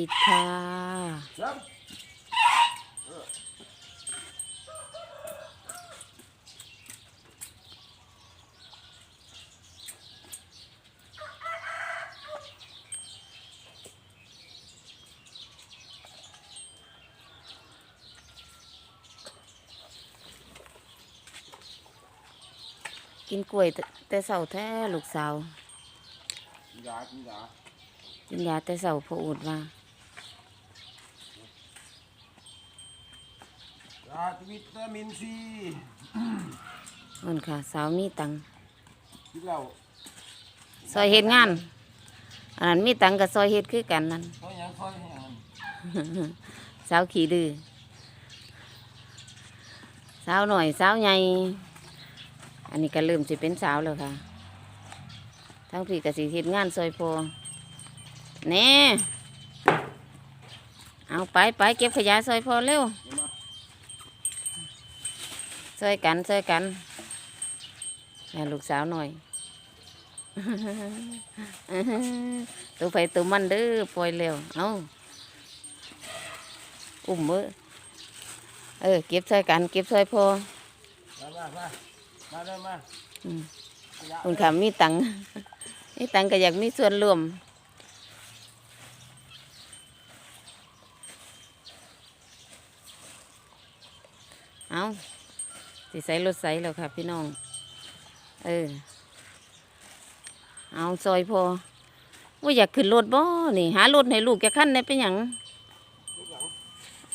ดีค่ะครับกินกล้วยแต่แต่เสาแท้ลูกสาวกินยากินยากินยาแต่เสาพออุดว่า ยาวิตามินซีนั่นค่ะ สาวมีตังค์กินเหล้าซอยเฮ็ดงาน อันนั้นมีตังค์กับซอยเฮ็ดคือกันนั่น เพราะหยังเพราะหยังสาวขี้ดื้อสาวหน่อยสาวใหญ่อันนี้ก็เริ่มสิเป็นสาวแล้วค่ะ ทั้งพี่ก็สิเฮ็ดงานซอยพอแน่เอาไปไปเก็บขยะซอยพอเร็วเห็นไหม ช่วยกันช่วยกันแม่ลูกสาวหน่อยตัวไฟตัวมันเด้อปล่อยเร็วเอาอุ้มมือเออเก็บช่วยกันเก็บช่วยพอมามามามาเด้อมาอืมขยะคุณค่ะมีตังค์มีตังค์ก็อยากมีส่วนร่วมเอา สิใสรถใสแล้วค่ะ พี่น้อง เออ เอาซอยพอว่าอยากขึ้นรถบ่นี่ หารถให้ลูกแกขั้นได้เป็นหยัง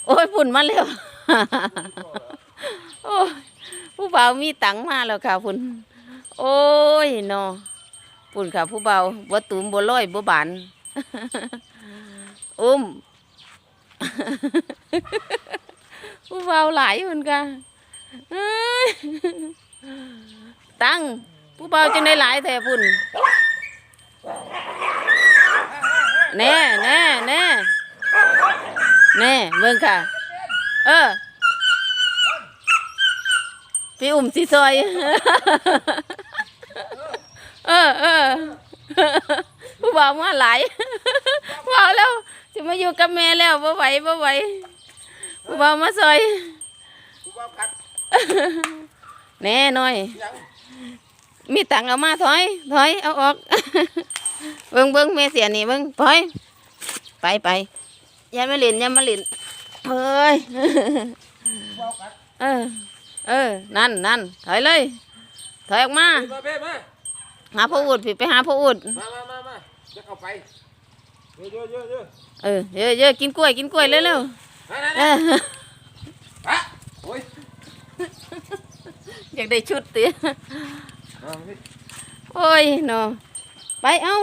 โอ้ยฝุ่นมาแล้วโอ้ยผู้เบามีตังมาแล้วค่ะฝุ่นโอ้ยเนาะปุ่นค่ะ ผู้เบาบ่ตูมบ่ลอยบ่บานอุ้มผู้เบาหลายเหมือนกัน ตั้งผู้เบาจังได้หลายแท้พุ่นแน่แน่แน่แน่เบิ่งค่ะ เออพี่อุ้มสิซอย เออเออผู้บ่าวมาหลายบ่าวแล้วจะมาอยู่กับแม่แล้วบ่ไหวบ่ไหวผู้บ่าวมาซอย แน่หน่อย ยังมีตังค์เอามาถอย ถอย เอาออก เบิ่งเบิ่งแม่เสียนี่เบิ่งถอย ไปไปอย่ามาเล่นอย่ามาเล่นเฮ้ยกูว่ากัดเออ เออ นั่นนั่นถอยเลย ถอยออกมา มาเบ้มาหาพ่ออุดพี่ไปหาพ่ออุด มามามามาจะเข้าไปเยอะเยอะเยอะเยอะเออเยอะเยอะกินกล้วย กินกล้วยเร็วเร็วนั่นนั่นๆเอนั่นอฮะโอ้ย อยากได้ชุดเตี้ยเอาพี่โอ้ยเนาะไปเอา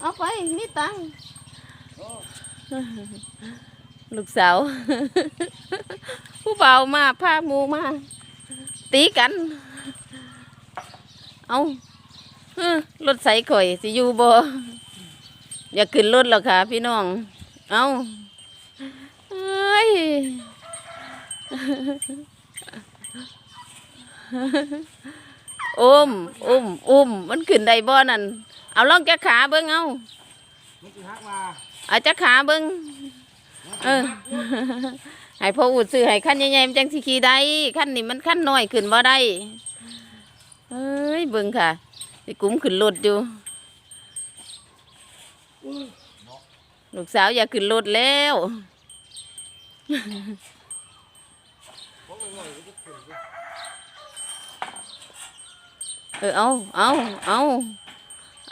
เอาไปมีตังค์โอ้ลูกสาว ผู้เบาวมาพาหมูมา ตีกัน เอาเอ้อรถใส่ข่อยสิอยู่บ่อย่าขึ้นรถหรอกค่ะ พี่น้อง เอาเอ้ย อุ้มอุ้มอุ้มมันขึ้นได้บ่นั่นเอาลองจักขาเบิ่งเอามันจะหักมาเอาจักขาเบิ่งเออให้พ่ออุดซื้อให้ขั้นใหญ่ๆมันจังสิขี่ได้ขั้นนี้มันขั้นน้อยขึ้นบ่ได้เอ้ยเบิ่งค่ะสิกุ้มขึ้นรถอยู่ลูกสาวอยากขึ้นรถแล้ว เออเอาเอาเอา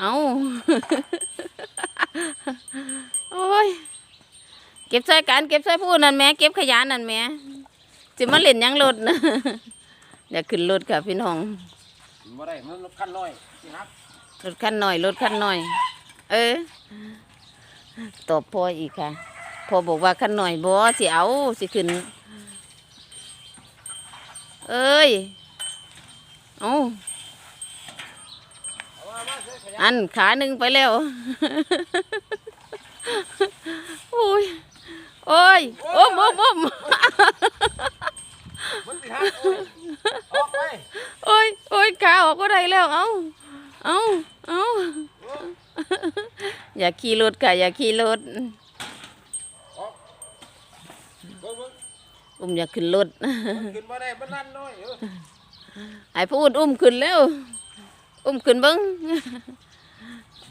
เอาโอ้ยเก็บใส่กันเก็บใส่ผู้นั่นแหม่เก็บขยะนั่นแหม่สิมาเล่นหยังรถนะอยากขึ้นรถค่ะพี่น้องบ่ได้มันขั้นน้อยสิหักรถคันหน่อยรถคันหน่อย เออตอบพ่ออีกค่ะพ่อบอกว่าคันหน่อยบ่สิเอาสิขึ้น เอ้ย เอาเอันขาหนึ่งไปแล้ว โอ้ย โอ้ยโอ้มโอ้มโอ้มมันสิหักโอ้ยอกไปโอ้ยโอ้ยขาออกก็ได้แล้วเอ้าเอ้าเอ้าอย่าขี่รถค่ะ อย่าขี่รถอุ้มอยากขึ้นรถขึ้นมาได้มันนั่นน้อยไอ้พูดอุ้มขึ้นแล้ว อุ้มขึ้นเบิ้ง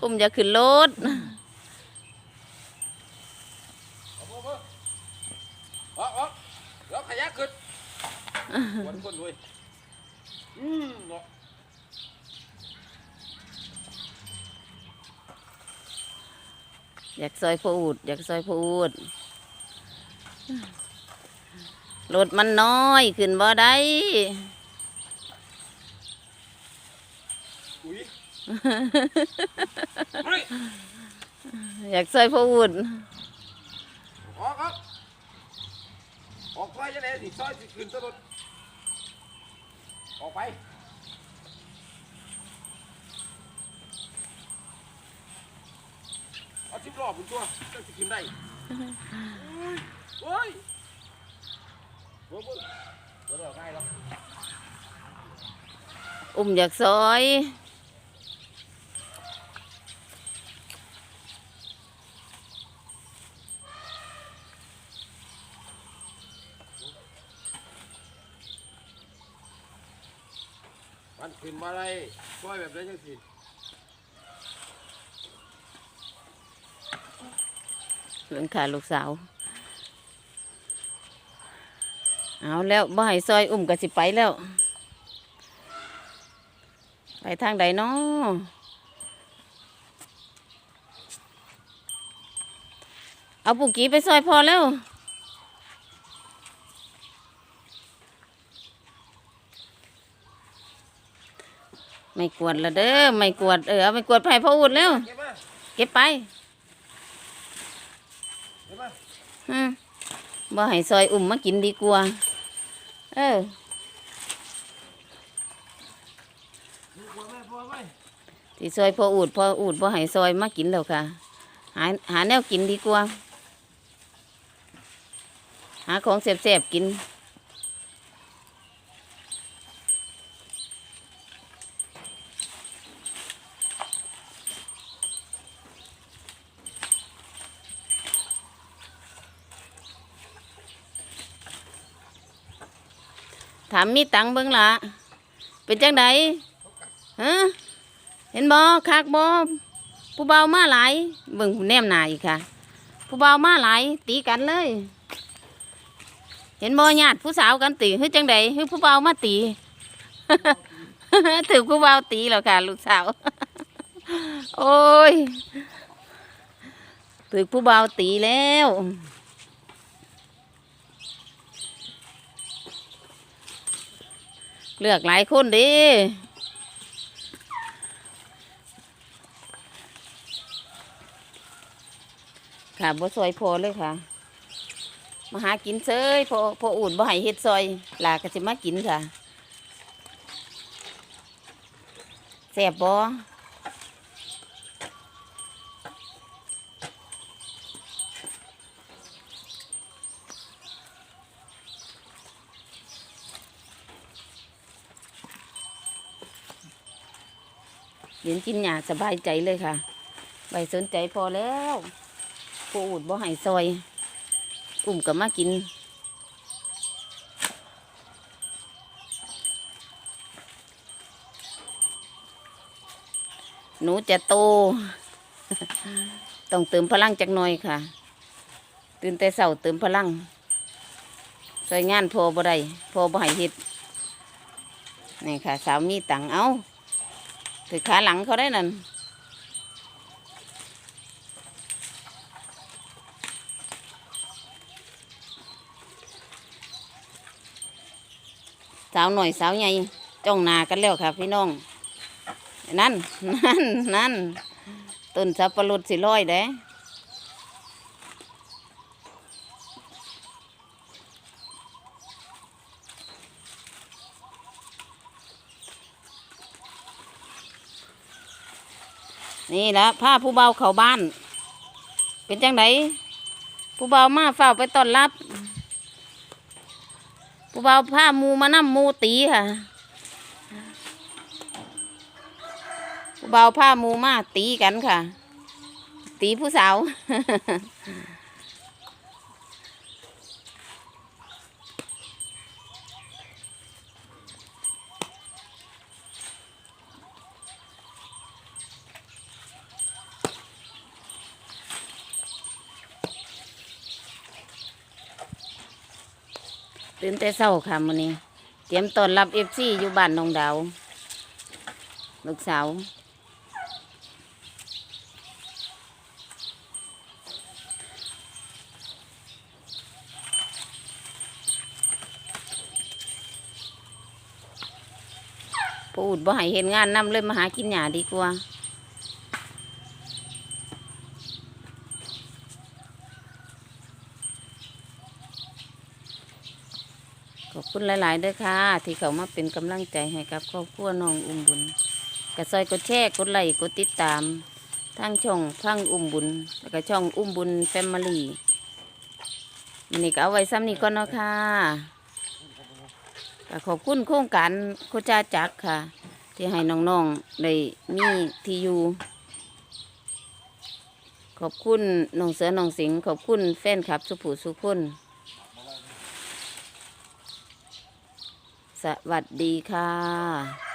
อุ้มอยาขึ้นรถเอาเอายวขยะขึ้นวนคนด้วยอืมเนาะอยากซอยพูดอยากซอยพูดรถมันน้อยขึ้นบ่ได้ อยเฮ้ยอยากซอยพูดออกครับออกไปยังไงสิซอยสิขึ้นตลอดออกไปเอาชิบรอบเป็นตัวจะสิขึ้นได้เฮ้ยเฮ้ยเฮ้ยเฮ้ยเดี๋ยวง่ายแล้วอุ้มอยากซอย มันขึ้นมาได้ช่วยแบบได้ยังสิเรื่องขาลูกสาว เอาแล้วบ่ให้ซอยอุ้มก็สิไปแล้ว ไปทางใดเนาะเอาปุกกี้ไปซอยพอแล้ว ไม่กวดละเด้อไม่กวดเออเอาไม่กวดไผ่พ่ออุดแล้วเก็บมาเก็บไปเก็บมาอืมบ่ให้ซอยอุ่มมากินดีกว่าเออที่ซอยพออูดพออูดบ่ให้ซอยมากินแล้วค่ะ หาหาแนวกินดีกว่า หาของแซ่บๆกิน ถามมีตังเบิ่งละเป็นจังไดฮะเห็นบ่คักบ่ผู้เบามาหลายเบิ่งแนมหนาอีกค่ะ ผู้เบามาหลายตีกันเลย เห็นบ่ญาติผู้สาวกันตีคือจังไดคือผู้เบามาตีถือผู้เบาตีแล้วค่ะ ลูกสาว โอ้ยถือผู้เบาตีแล้ว เลือกหลายคนเดีค่ะบ่ซอยพอเลยค่ะ มาหากินเซยพอพออุ่นบ่ให้เฮ็ดซอยหลาก็สิมากินค่ะแซ่บบ่ เห็นกินหยาสบายใจเลยค่ะใบสนใจพอแล้วพออุ่นบ่ให้ซอยอุ้มก็มากิน หนูจะโต ต้องเติมพลังจักหน่อยค่ะ ตื่นแต่เช้าเติมพลังใส่งานพอบ่ได้พอบ่ให้เฮ็ดนี่ค่ะ สาวมีตังเอา ถือขาหลังเขาได้นั่นสาวหน่อยสาวใหญ่จ้องนากันแล้วค่ะพี่น้อง นั่น นั่น นั่นต้นสับปะรดสิร้อยเด้ นี่ละพาผู้เบาเขาบ้าน เป็นจังไดผู้เบามาเฝ้าไปต้อนรับ ผู้เบาผ้ามูมานำมูตีค่ะ ผู้เบาผ้ามูมาตีกันค่ะ ตีผู้สาว ตื่นแต่เช้าค่ะมื้อนี้ เตรียมต้อนรับเอฟซีอยู่บ้านนองดาวลูกสาวพูดบ่ให้เห็นงานนำเลยมาหากินหยาดีกว่า ขอบคุณหลาย ๆเด้อค่ะ ที่เขามาเป็นกำลังใจให้กับครอบครัวน้องอุ้มบุญกระซอยกดแชร์กดไลค์กดติดตามทั้งช่องพังอุ้มบุญ แล้วก็ช่องอุ้มบุญแฟมิลี่มันนี่ก็เอาไว้ซ้ำนี้ก่อนเนาะค่ะก็ขอบคุณโครงการโคจาจักรค่ะ ที่ให้น้องๆได้มีที่อยู่ขอบคุณน้องเสือน้องสิงขอบคุณแฟนคลับสุผูสุคน สวัสดีค่ะ